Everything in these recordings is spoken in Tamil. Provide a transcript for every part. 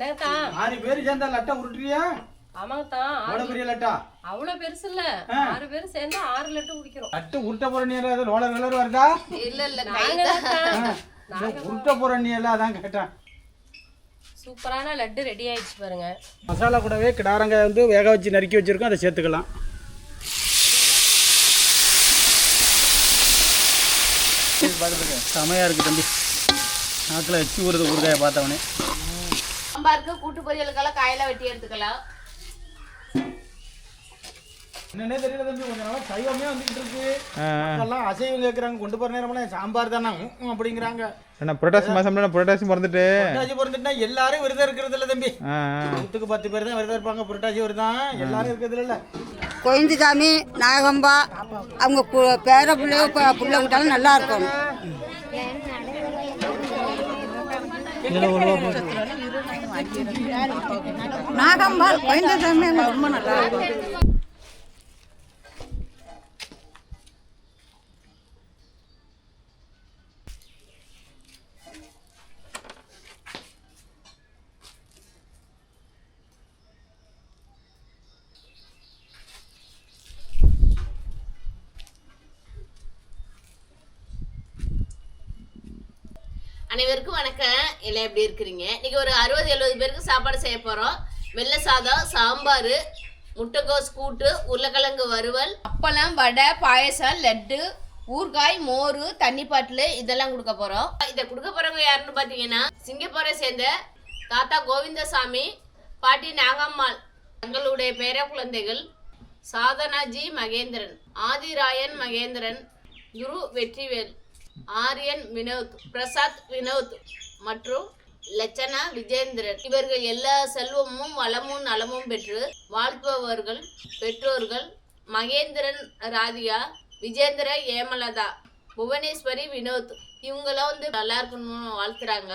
ஆறு பேர் சேர்ந்தா லட்டா உருட்டுறியா? ஆமாங்கத்தான் அவ்வளோ பெரிய லட்டா? அவ்வளவு பெருசு இல்ல. ஆறு பேரும் சேர்ந்து ஆறு லட்டு குடிக்கிறோம். லட்டு உருட்ட போற நீ ஏதாவது ரோலர் கலர் வருதா? இல்ல இல்ல நாங்க உருட்ட போற நீ எல்லாம் அதான் கேட்டேன். சூப்பரான லட்டு ரெடி ஆயிடுச்சு பாருங்க. மசாலா கூடவே கிடாரங்காய் வந்து வேக வச்சு நறுக்கி வச்சிருக்கோம் அதை சேர்த்துக்கலாம். செமையா இருக்கு தம்பி. நாக்கில் வச்சு ஊறுது ஊறுகாயை பார்த்தவனே சாம்பாருக்கு கூட்டு பொரியலுக்கெல்லாம் காயெல்லாம் வெட்டி எடுத்துக்கலாம். என்னன்னே தெரியல தம்பி கொஞ்ச நாளா சைவமே வந்துகிட்டு இருக்கு. எல்லாம் அசைவம் கேட்குறாங்க கொண்டு போற நேரமெல்லாம் சாம்பார் தானே அப்படிங்கிறாங்க. என்ன புரட்டாசி மாசம்ல புரட்டாசி பிறந்துட்டு? புரட்டாசி பிறந்துட்டுனா எல்லாரும் விரதம் இருக்கிறது இல்ல தம்பி. நூற்றுக்கு பத்து பேர் தான் விரதம் இருப்பாங்க புரட்டாசி விரதம் எல்லாரும் இருக்கிறது இல்ல. கோவிந்தசாமி நாகம்பா அவங்க பேர பிள்ளையோ ப- பிள்ளை விட்டாலும் நல்லா இருக்கும். நாகம்பால் கோவிந்தசாமி அவங்க ரொம்ப நல்லா அனைவருக்கும் வணக்கம். எல்லாம் எப்படி இருக்கிறீங்க? இன்னைக்கு ஒரு அறுபது எழுபது பேருக்கு சாப்பாடு செய்ய போறோம். வெள்ளை சாதம் சாம்பார் முட்டைக்கோஸ் கூட்டு உருளைக்கிழங்கு வறுவல் அப்பளம் வடை பாயசம் லட்டு ஊறுகாய் மோர் தண்ணி பாட்டில் இதெல்லாம் கொடுக்க போறோம். இதை கொடுக்க போறவங்க யாருன்னு பார்த்தீங்கன்னா சிங்கப்பூரை சேர்ந்த தாத்தா கோவிந்தசாமி பாட்டி நாகம்மாள் தங்களுடைய பேர குழந்தைகள் சாதனாஜி மகேந்திரன் ஆதிராயன் மகேந்திரன் குரு வெற்றிவேல். ஆரியன் வினோத் பிரசாத் வினோத் மற்றும் லட்சணா விஜேந்திரன் இவர்கள் எல்லா செல்வமும் வளமும் நலமும் பெற்று வாழ்பவர்கள் பெற்றோர்கள். மகேந்திரன் ராதிகா விஜேந்திர ஏமலதா புவனேஸ்வரி வினோத். இவங்களாம் வந்து நல்லா இருக்கணும்னு வாழ்த்துறாங்க.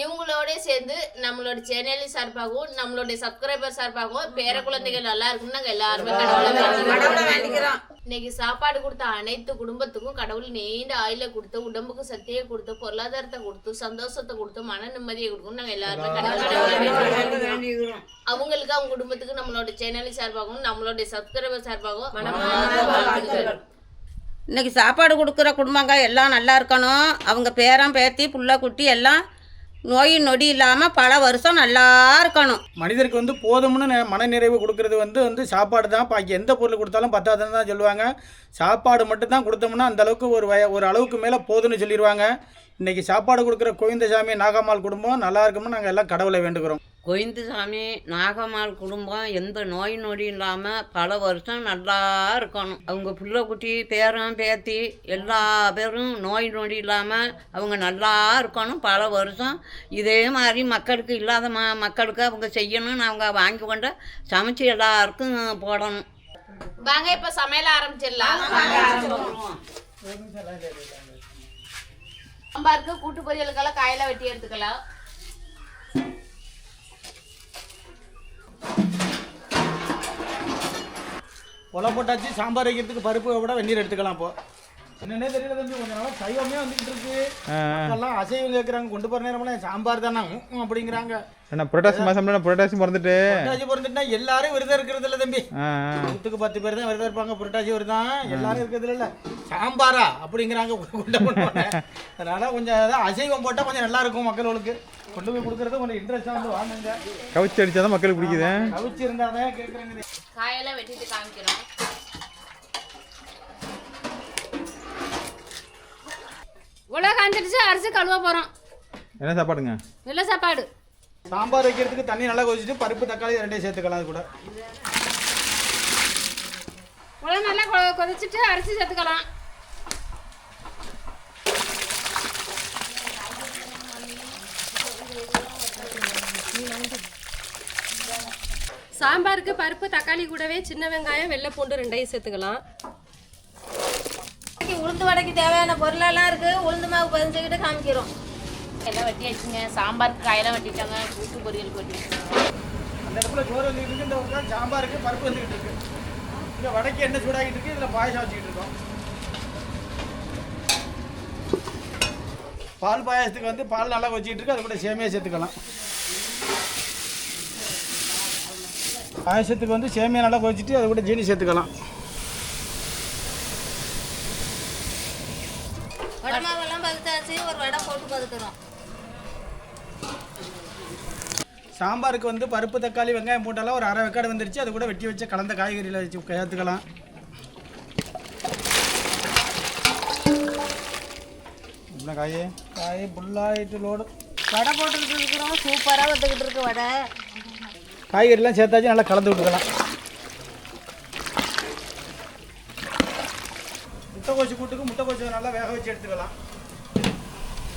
இவங்களோட சேர்ந்து நம்மளோட சேனல் சார்பாகவும் நம்மளுடைய சப்ஸ்கிரைபர் சார்பாகவும் பேர குழந்தைகள் நல்லா இருக்கணும்னு நாங்க எல்லாருமே கடவுளை வேண்டிக்கிறோம். இன்னைக்கு சாப்பாடு கொடுத்த அனைத்து குடும்பத்துக்கும் கடவுள் நீண்ட ஆயுள கொடுத்து உடம்புக்கு சக்தியை கொடுத்து பொருளாதாரத்தை கொடுத்து சந்தோஷத்தை கொடுத்து மன நிம்மதியை கொடுக்கணும் நாங்க எல்லாருமே கடவுளை வேண்டிக்கிறோம். அவங்களுக்கு அவங்க குடும்பத்துக்கு நம்மளோட சேனல் சார்பாகவும் நம்மளுடைய சப்ஸ்கிரைபர் சார்பாகவும் மனமார்ந்த வாழ்த்துக்கள். இன்னைக்கு சாப்பாடு கொடுக்குற குடும்பங்க எல்லாம் நல்லா இருக்கணும். அவங்க பேரன் பேத்தி புள்ள குட்டி எல்லாம் நோய் நொடி இல்லாமல் பல வருஷம் நல்லா இருக்கணும். மனிதருக்கு வந்து போதும்னு நெ- மனநிறைவு கொடுக்கறது வந்து வந்து சாப்பாடு தான். பாக்கி எந்த பொருள் கொடுத்தாலும் பத்தாதுன்னு தான் சொல்லுவாங்க. சாப்பாடு மட்டும் தான் கொடுத்தோம்னா அந்த அளவுக்கு ஒரு வய ஒரு அளவுக்கு மேலே போதும்னு சொல்லிடுவாங்க இன்னைக்கு சாப்பாடு கொடுக்குற கோவிந்தசாமி நாகம்மாள் குடும்பம் நல்லா இருக்கும்னு நாங்கள் எல்லாம் கடவுளை வேண்டுகிறோம். கோவிந்தசாமி நாகம்மாள் குடும்பம் எந்த நோய் நொடி இல்லாமல் பல வருஷம் நல்லா இருக்கணும். அவங்க பிள்ளை குட்டி பேரன் பேத்தி எல்லா பேரும் நோய் நொடி இல்லாமல் அவங்க நல்லா இருக்கணும். பல வருஷம் இதே மாதிரி மக்களுக்கு இல்லாத ம மக்களுக்கு அவங்க செய்யணும்னு அவங்க வாங்கி கொண்டு சமைச்சு எல்லாருக்கும் போடணும். வாங்க இப்ப சமையல் ஆரம்பிச்சிடலாம். சாம்பாருக்கு கூட்டு பொரியலுக்கெல்லாம் காயெல்லாம் வெட்டி எடுத்துக்கலாம். கொலை போட்டாச்சு சாம்பார் வைக்கிறதுக்கு பருப்பு விட வெந்நீர் எடுத்துக்கலாம் இப்போ என்னன்னே தெரியல தம்பி கொஞ்ச நாளா சைவமே வந்துகிட்டு இருக்கு. எல்லாம் அசைவம் கேட்குறாங்க கொண்டு போற நேரமெல்லாம் சாம்பார் தானே அப்படிங்கிறாங்க. என்ன புரட்டாசி மாசம்ல புரட்டாசி பிறந்துட்டு? புரட்டாசி பிறந்துட்டுனா எல்லாரும் விரதம் இருக்கிறது இல்ல தம்பி. நூற்றுக்கு பத்து பேர் தான் விரதம் இருப்பாங்க புரட்டாசி விரதம். எல்லாரும் இருக்கிறது இல்ல. சாம்பாரா அப்படிங்கிறாங்க கொண்டு போன அதனால கொஞ்சம் அசைவம் போட்டால் கொஞ்சம் நல்லா இருக்கும் மக்களுக்கு. கொண்டு போய் கொடுக்கறது கொஞ்சம் இன்ட்ரெஸ்டாக வந்து வாங்குங்க. கவிச்சு அடிச்சாதான் மக்களுக்கு பிடிக்குது. கவிச்சு இருந்தாதான் கேட்குறாங்க காயெல்லாம் வெட்டிட்டு காமிக்கிறோம். உலக காஞ்சிடுச்சு அரிசி கழுவ போறோம். என்ன சாப்பாடுங்க? வெள்ளை சாப்பாடு. சாம்பார் வைக்கிறதுக்கு தண்ணி நல்லா கொதிச்சுட்டு பருப்பு தக்காளி ரெண்டையும் சேர்த்துக்கலாம் அது கூட. உலக நல்லா கொ- கொதிச்சிட்டு அரிசி சேர்த்துக்கலாம். சாம்பாருக்கு பருப்பு தக்காளி கூடவே சின்ன வெங்காயம் வெள்ளை பூண்டு ரெண்டையும் சேர்த்துக்கலாம். உளுந்து வடைக்கு தேவையான பொருளெல்லாம் இருக்கு. உளுந்து மாவு பதிஞ்சுக்கிட்டு காமிக்கிறோம். எல்லாம் வெட்டி வச்சுங்க சாம்பாருக்கு காயெல்லாம் வெட்டிட்டாங்க. கூட்டு பொரியலுக்கு வெட்டி அந்த இடத்துல சோறு வந்துட்டு இருக்கு. இந்த பக்கம் சாம்பாருக்கு பருப்பு வந்துக்கிட்டு இருக்கு. இங்கே வடக்கு எண்ணெய் சூடாகிட்டு இருக்கு? இதில் பாயசம் வச்சுக்கிட்டு இருக்கோம். பால் பாயாசத்துக்கு வந்து பால் நல்லா வச்சுக்கிட்டு இருக்கு. அது கூட சேமியா சேர்த்துக்கலாம். பாயசத்துக்கு வந்து சேமியா நல்லா கொதிச்சிட்டு அதை கூட ஜீனி சேர்த்துக்கலாம். வடை மாவெல்லாம் பதுத்தாச்சு ஒரு வடை போட்டு பதுக்குறோம். சாம்பாருக்கு வந்து பருப்பு தக்காளி வெங்காயம் போட்டாலும் ஒரு அரை வெக்காடு வந்துருச்சு. அது கூட வெட்டி வச்ச கலந்த காய்கறியில் வச்சு சேர்த்துக்கலாம். என்ன காயே? காய் புல்லாயிட்டு லோடு வடை போட்டுக்கிட்டு இருக்கிறோம். சூப்பராக வந்துக்கிட்டு இருக்கு வடை. காய்கறிலாம் சேர்த்தாச்சு நல்லா கலந்து விட்டுக்கலாம். முட்டைக்கோசு கூட்டுக்கு முட்டைக்கோசு நல்லா வேக வச்சு எடுத்துக்கலாம்.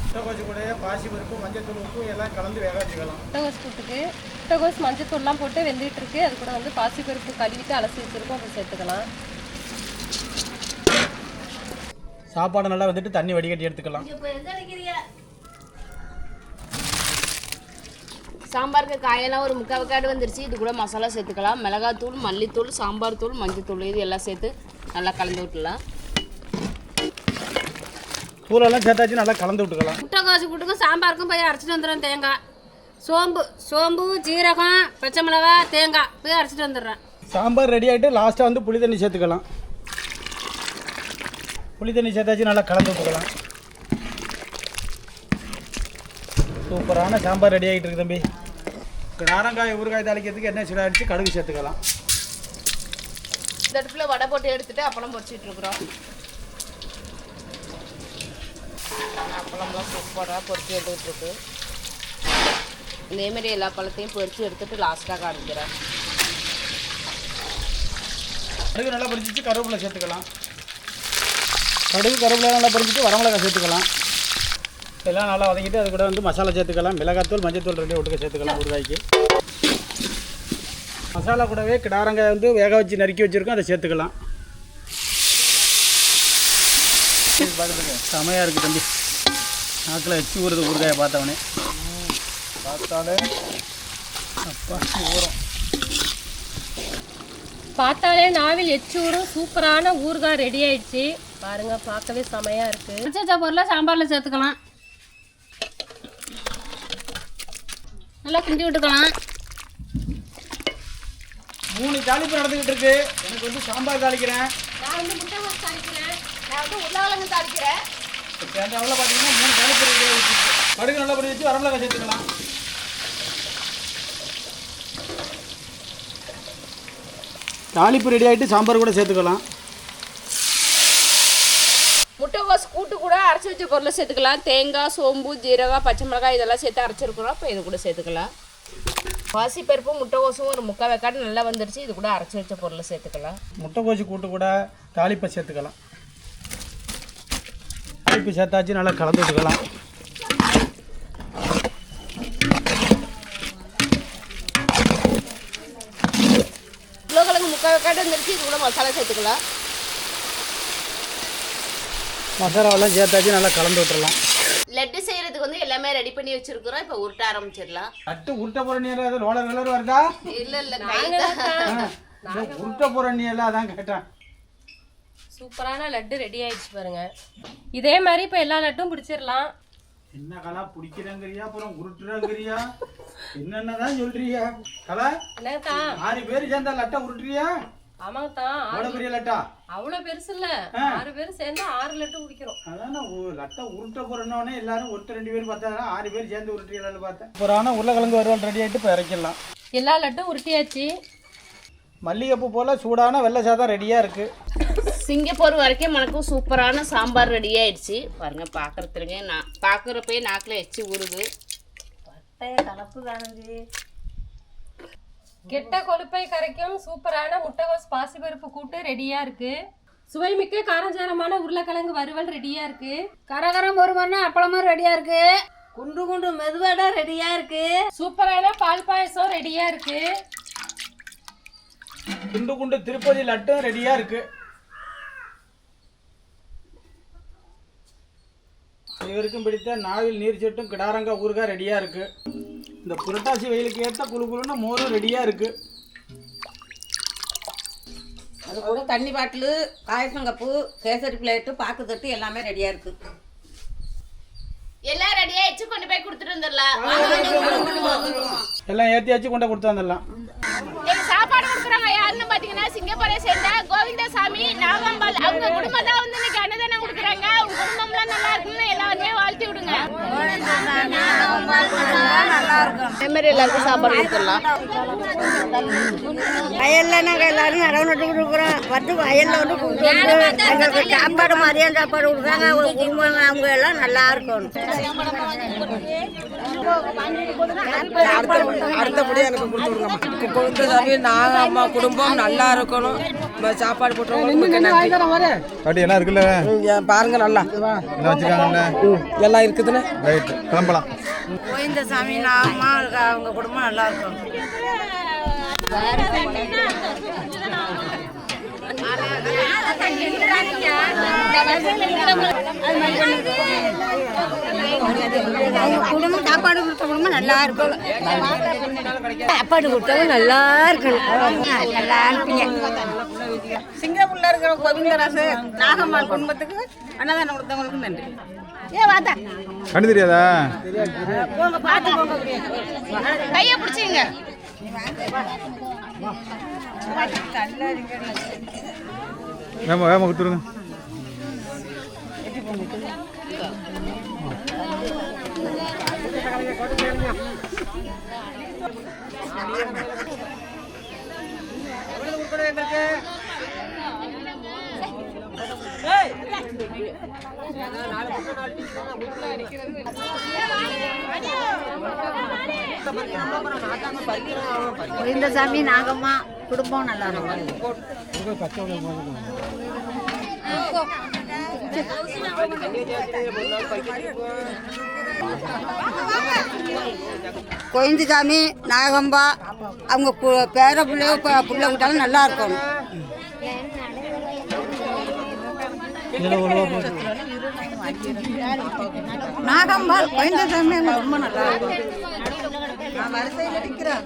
முட்டைக்கோசு கூட பாசி பருப்பு மஞ்சள் உப்பு எல்லாம் கலந்து வேக வச்சுக்கலாம். முட்டைகோஸ் கூட்டுக்கு முட்டைகோஸ் மஞ்சத்தூள்லாம் போட்டு வெந்துட்டு இருக்கு அது கூட வந்து பாசிப்பருப்பு கழுவிட்டு அலசி வச்சிருக்கோம். அதை சேர்த்துக்கலாம். சாப்பாடு நல்லா வந்துட்டு தண்ணி வடிகட்டி எடுத்துக்கலாம். சாம்பாருக்கு காயெல்லாம் ஒரு முக்கால் வெக்காடு வந்துருச்சு. இது கூட மசாலா சேர்த்துக்கலாம். மிளகாத்தூள் மல்லித்தூள் சாம்பார் தூள் மஞ்சத்தூள் இது எல்லாம் சேர்த்து நல்லா கலந்து விட்டுலாம் தூளெல்லாம் சேர்த்தாச்சு நல்லா கலந்து விட்டுக்கலாம். முட்டைக்கோசு கூட்டுக்கும் சாம்பாருக்கும் போய் அரைச்சிட்டு வந்துடுறேன் தேங்காய். சோம்பு சோம்பு ஜீரகம் பச்சை மிளகா தேங்காய் போய் அரைச்சிட்டு வந்துடுறேன். சாம்பார் ரெடி ஆகிட்டு லாஸ்ட்டாக வந்து புளி தண்ணி சேர்த்துக்கலாம். புளி தண்ணி சேர்த்தாச்சு நல்லா கலந்து விட்டுக்கலாம். சூப்பரான சாம்பார் ரெடி ஆகிட்டு இருக்கு தம்பி. நாரங்காய் ஊறுகாய் தாளிக்கிறதுக்கு எண்ணெய் சூடாக அடிச்சு கடுகு சேர்த்துக்கலாம். இந்த அடுப்பில் வடை போட்டு எடுத்துட்டு அப்பளம் பொரிச்சிட்டு இருக்கிறோம். அப்பளம்லாம் சூப்பராக பொரிச்சு எடுத்துட்டு இருக்கு. இதேமாரி எல்லா பழத்தையும் பொரிச்சு எடுத்துட்டு லாஸ்ட்டாக காமிக்கிறேன். கடுகு நல்லா பொரிச்சிட்டு கருவேப்பிலை சேர்த்துக்கலாம். கடுகு கருவேப்பிலை நல்லா பொரிச்சிட்டு வரமிளகாய் சேர்த்துக்கலாம். எல்லாம் நல்லா வதக்கிட்டு அது கூட வந்து மசாலா சேர்த்துக்கலாம். மிளகாத்தூள் மஞ்சத்தூள் ரெண்டு ஒட்டுக்க சேர்த்துக்கலாம் ஊறுகாய்க்கு. மசாலா கூடவே கிடாரங்காய் வந்து வேக வச்சு நறுக்கி வச்சுருக்கோம். அதை சேர்த்துக்கலாம். செமையாக இருக்குது தம்பி. நாக்கில் வச்சு ஊறுது ஊறுகாயை பார்த்தவனே பார்த்தாலே அப்பா ஊறும் பார்த்தாலே நாவில் எச்சூரும் சூப்பரான ஊறுகாய் ரெடி ஆயிடுச்சு. பாருங்க பார்க்கவே செமையா இருக்கு. பொருளை சாம்பாரில் சேர்த்துக்கலாம். நல்லா கிண்டி விட்டுக்கலாம். மூணு தாளிப்பு நடந்துக்கிட்டு இருக்கு. எனக்கு வந்து சாம்பார் தாளிக்கிறேன். நான் வந்து முட்டை கோஸ் தாளிக்கிறேன். நான் வந்து உருளைக்கிழங்கு தாளிக்கிறேன். இப்போ அந்த அளவில் பார்த்தீங்கன்னா மூணு தாளிப்பு ஆகிடுச்சு கடுகு நல்லா பொடி வச்சு வரமிளகாய் சேர்த்துக்கலாம். தாளிப்பு ரெடி ஆகிட்டு சாம்பார் கூட சேர்த்துக்கலாம் முட்டைகோஸ் கூட்டு கூட அரைச்சி வச்ச பொருளை சேர்த்துக்கலாம். தேங்காய் சோம்பு ஜீரகம் பச்சை மிளகாய் இதெல்லாம் சேர்த்து அரைச்சிருக்கிறோம் இப்போ இது கூட சேர்த்துக்கலாம். பாசிப்பருப்பு முட்டைகோசும் ஒரு முக்கால் வெக்காடு நல்லா வந்துருச்சு. இது கூட அரைச்சி வச்ச பொருளை சேர்த்துக்கலாம். முட்டைக்கோசு கூட்டு கூட தாளிப்பை சேர்த்துக்கலாம். தாளிப்பு சேர்த்தாச்சு நல்லா கலந்து விட்டுக்கலாம். உருளைக்கிழங்கு முக்கால் வெக்காடு வந்துருச்சு. இது கூட மசாலா சேர்த்துக்கலாம். மசாலாவெல்லாம் சேர்த்தாச்சு நல்லா கலந்து விட்டுறலாம். லட்டு செய்யறதுக்கு வந்து எல்லாமே ரெடி பண்ணி வச்சிருக்கிறோம். இப்போ உருட்ட ஆரம்பிச்சிடலாம். அட்டு உருட்ட போகிற நீர் அது ரோலர் கலர் வருதா? இல்ல இல்ல உருட்ட போகிற நீ எல்லாம் அதான் கேட்டேன். சூப்பரான லட்டு ரெடி ஆயிடுச்சு பாருங்க. இதே மாதிரி இப்போ எல்லா லட்டும் பிடிச்சிடலாம். என்ன கலா பிடிக்கிறேங்கிறியா? அப்புறம் உருட்டுறங்கிறியா? என்னென்னதான் சொல்றியா கலா ஆறு பேர் சேர்ந்தா லட்டை உருட்டுறியா? ஆமாங்கத்தான் அவ்வளோ பெரிய லட்டா? அவ்வளோ பெருசு இல்ல. ஆறு பேர் சேர்ந்து ஆறு லட்டு குடிக்கிறோம். அதான் லட்டை உருட்ட போறேன்னே எல்லாரும் ஒருத்தர் ரெண்டு பேர் பார்த்தா ஆறு பேர் சேர்ந்து உருட்டுறீங்களான்னு பார்த்தேன் புறான உருளைக்கிழங்கு வறுவல் ரெடி ஆகிட்டு இப்போ இறக்கிடலாம். எல்லா லட்டும் உருட்டியாச்சு. மல்லிகைப்பூ போல் சூடான வெள்ளை சாதம் ரெடியாக இருக்குது சிங்கப்பூர் வரைக்கும் மணக்கும் சூப்பரான சாம்பார் ரெடி ஆயிடுச்சு. பாருங்க பார்க்கறதுலங்க நான் பார்க்குறப்பே நாக்கில் எச்சி ஊறுது. கலப்பு தானது கெட்ட கொழுப்பை கரைக்கும் சூப்பரான முட்டைகோஸ் பாசிப்பருப்பு கூட்டு ரெடியா இருக்கு. சுவைமிக்க காரஞ்சாரமான உருளைக்கிழங்கு வறுவல் ரெடியா இருக்கு. கரகரம் ஒரு மணி அப்பளமும் ரெடியாக இருக்கு. குண்டு குண்டு மெதுவடை ரெடியாக இருக்கு. சூப்பரான பால் பாயசம் ரெடியா இருக்கு. குண்டு குண்டு திருப்பதி லட்டும் ரெடியாக இருக்குது இவருக்கும் பிடித்த நாவில் நீர் சொட்டும் கிடாரங்காய் ஊறுகாய் ரெடியாக இருக்குது இந்த புரட்டாசி வெயிலுக்கு ஏற்ற குழு குழுன்னு மோரும் ரெடியாக இருக்குது அது கூட தண்ணி பாட்டிலு பாயசம் கப்பு கேசரி பிளேட்டு பாக்கு தட்டு எல்லாமே ரெடியாக இருக்குது எல்லாம் ரெடி ஆயிடுச்சு கொண்டு போய் கொடுத்துட்டு வந்துடலாம். எல்லாம் ஏற்றியாச்சு கொண்டு கொடுத்து வந்துடலாம். சிங்கப்பூரை சேர்ந்த கோவிந்தசாமி நாகம்பாள் அவங்க குடும்பம் தான் வந்து இன்னைக்கு அன்னதானம் கொடுக்குறாங்க. உங்க குடும்பம்லாம் நல்லா இருக்குன்னு எல்லாருமே வாழ்த்தி விடுங்க. அதே மாதிரி எல்லாருக்கும் சாப்பாடு கொடுத்துடலாம். வயலில் நாங்கள் எல்லாரும் நடவு நட்டு கொடுக்குறோம். வந்து வயலில் வந்து கொடுக்குறோம். எங்களுக்கு சாப்பாடு மதியம் சாப்பாடு கொடுக்குறாங்க. அவங்க குடும்பம் அவங்க எல்லாம் நல்லா இருக்கணும். அடுத்தபடியாக எனக்கு கொடுத்து விடுங்கம்மா. குழந்தை நாங்கள் அம்மா குடும்பம் நல்லா இருக்கணும். சாப்பாடு போட்டுருவோம் பாட்டி எல்லாம் இருக்குல்ல? பாருங்க நல்லா. எல்லாம் இருக்குதுன்னு. ரைட் கிளம்பலாம். கோவிந்த சாமி நாகம்மா அவங்க குடும்பம் நல்லா இருக்கும். அவங்க குடும்பம் சாப்பாடு கொடுத்த குடும்பம் நல்லா இருக்கும். சாப்பாடு கொடுத்தவங்க நல்லா இருக்கணும். நல்லா இருப்பீங்க. சிங்கப்பூர்ல இருக்கிற கோவிந்தராசு நாகம்மாள் குடும்பத்துக்கு அன்னதானம் கொடுத்தவங்களுக்கு நன்றி. கண்டு தெரியாதா? போங்க பார்த்து போங்க. கையை பிடிச்சிங்க. வேமா வேமா கொடுத்துருங்க. கோவிந்தசாமி நாகம்மா குடும்பம் நல்லா இருக்கும். கோவிந்தசாமி நாகம்பா அவங்க பேர பிள்ளையோ பிள்ளை விட்டாலும் நல்லா இருக்கும் நாகம்பால் கோவிந்தசாமி அவங்க ரொம்ப நல்லா இருக்கும் நான் வரிசையில் நிற்கிறேன்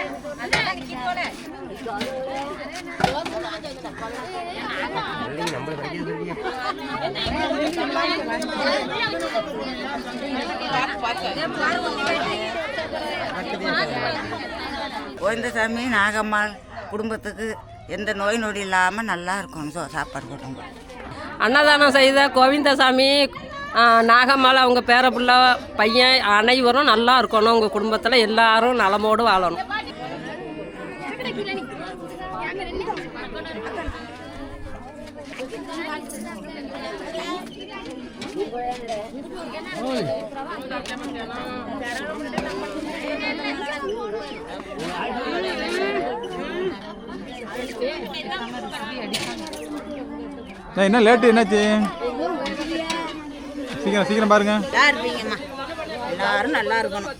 கோவிந்தசாமி நாகம்மாள் குடும்பத்துக்கு எந்த நோய் நொடி இல்லாமல் நல்லா இருக்கணும். சோ சாப்பாடு கொடுங்க அன்னதானம் செய்த கோவிந்தசாமி நாகம்மாள் அவங்க பேர பையன் அனைவரும் நல்லா இருக்கணும். உங்கள் குடும்பத்தில் எல்லாரும் நலமோடு வாழணும். என்ன லேட்டு என்னாச்சு? சீக்கிரம் சீக்கிரம் பாருங்க. எல்லாரும் நல்லா இருக்கணும்.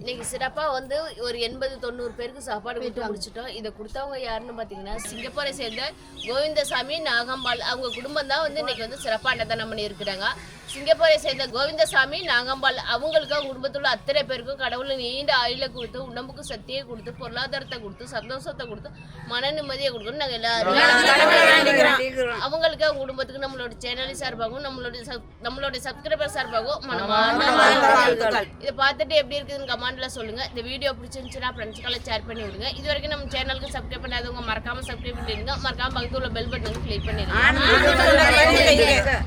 இன்னைக்கு சிறப்பா வந்து ஒரு எண்பது தொண்ணூறு பேருக்கு சாப்பாடு கொடுத்து முடிச்சிட்டோம். இதை கொடுத்தவங்க யாருன்னு பாத்தீங்கன்னா சிங்கப்பூரை சேர்ந்த கோவிந்தசாமி நாகம்பாள் அவங்க குடும்பம் தான் வந்து இன்னைக்கு வந்து சிறப்பா அன்னதானம் பண்ணி இருக்கிறாங்க சிங்கப்பூரை சேர்ந்த கோவிந்தசாமி நாகம்பாள் அவங்களுக்கு அவங்க குடும்பத்தில் அத்தனை பேருக்கும் கடவுளை நீண்ட ஆயுள கொடுத்து உடம்புக்கு சக்தியை கொடுத்து பொருளாதாரத்தை கொடுத்து சந்தோஷத்தை கொடுத்து மன நிம்மதியை கொடுக்கணும். நாங்க எல்லாரும் அவங்களுக்கு அவங்க குடும்பத்துக்கு நம்மளோட சேனல் சார்பாகவும் நம்மளோட sub- நம்மளோட சப்ஸ்கிரைபர் சார்பாகவும். இதை பார்த்துட்டு எப்படி இருக்குதுன்னு கமெண்ட்ல சொல்லுங்க. இந்த வீடியோ பிடிச்சிருந்துச்சுன்னா ஃப்ரெண்ட்ஸ்க்கெல்லாம் ஷேர் பண்ணி விடுங்க. இது வரைக்கும் நம்ம சேனலுக்கு சப்ஸ்கிரைப் பண்ணாதவங்க மறக்காம சப்ஸ்கிரைப் பண்ணிடுங்க. மறக்காம பக்கத்துல உள்ள பெல் பட்டனுக்கு கிளிக் பண்ணிடுங்க.